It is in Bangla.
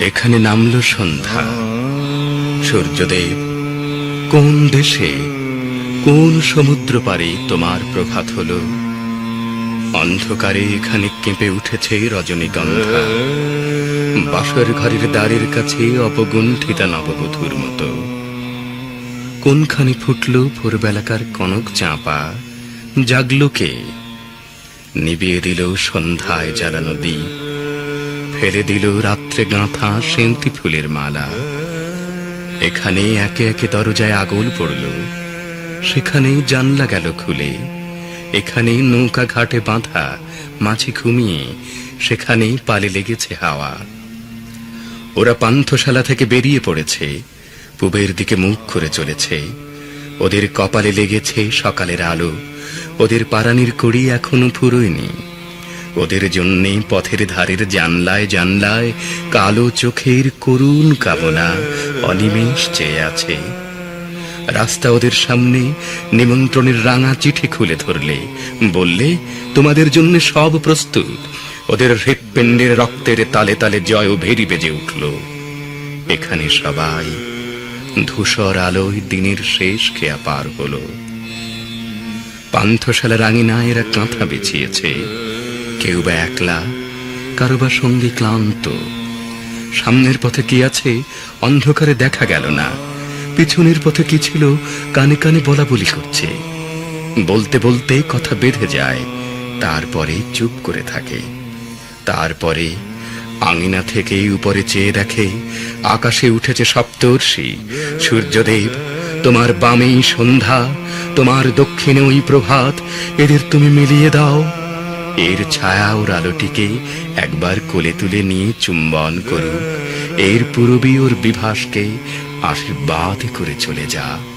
এখানে নামল সন্ধ্যা। সূর্যদেব, কোন দেশে, কোন সমুদ্র পারে তোমার প্রভাত হলো? অন্ধকারে এখানে কেঁপে উঠেছে রজনীগন্ধা। বাসর ঘরের দ্বারের কাছে অপগুণ্ঠিতা নববধূর মতো। কোনখানে ফুটল ভোরবেলাকার কনক চাঁপা? জাগলো কে? নিবিয়ে দিল সন্ধ্যায় জ্বালানো দ্বীপ। ফেলে দিল রাত্রে গাঁথা সেন্তি ফুলের মালা। এখানে একে একে দরজায় আগুল পড়ল। সেখানেই জানলা গেল খুলে। এখানেই নৌকা ঘাটে বাঁধা, মাঝি ঘুমিয়ে, সেখানেই পালে লেগেছে হাওয়া। ওরা পান্থশালা থেকে বেরিয়ে পড়েছে। পূবের দিকে মুখ করে চলেছে। ওদের কপালে লেগেছে সকালের আলো। ওদের পারানির কড়ি এখনও ফুরোয়নি। ওদের জন্যে পথের ধারের জানলায় জানলায় কালো চোখের করুণ কামনা অনিমেষ চেয়ে আছে। রাস্তা ওদের সামনে, নিমন্ত্রণের রাঙা চিঠি খুলে ধরলে, বললে, তোমাদের জন্য সব প্রস্তুত। ওদের হৃৎপিণ্ডের রক্তের তালে তালে জয় ভেরি বেজে উঠল। এখানে সবাই ধূসর আলোয় দিনের শেষ খেয়া পার হলো। পান্থশালা রাঙিনায় এরা কাঁথা বিছিয়েছে। কেউ বা একলা, কারও বা সঙ্গে ক্লান্ত। সামনের পথে কি আছে, অন্ধকারে দেখা গেল না। পিছনের পথে কি ছিল, কানে কানে বলা বলি করছে। বলতে বলতে কথা বেঁধে যায়, তারপরে চুপ করে থাকে। তারপরে আঙিনা থেকে উপরে চেয়ে দেখে, আকাশে উঠেছে সপ্তর্ষি। সূর্যদেব, তোমার বামেই সন্ধ্যা, তোমার দক্ষিণে ওই প্রভাত, এদের তুমি মিলিয়ে দাও। এর ছায়া ওর আলোটিকে একবার কোলে তুলে নিয়ে চুম্বন করুক। এর পূরবী ওর বিভাসকে আশীর্বাদ করে চলে যাক।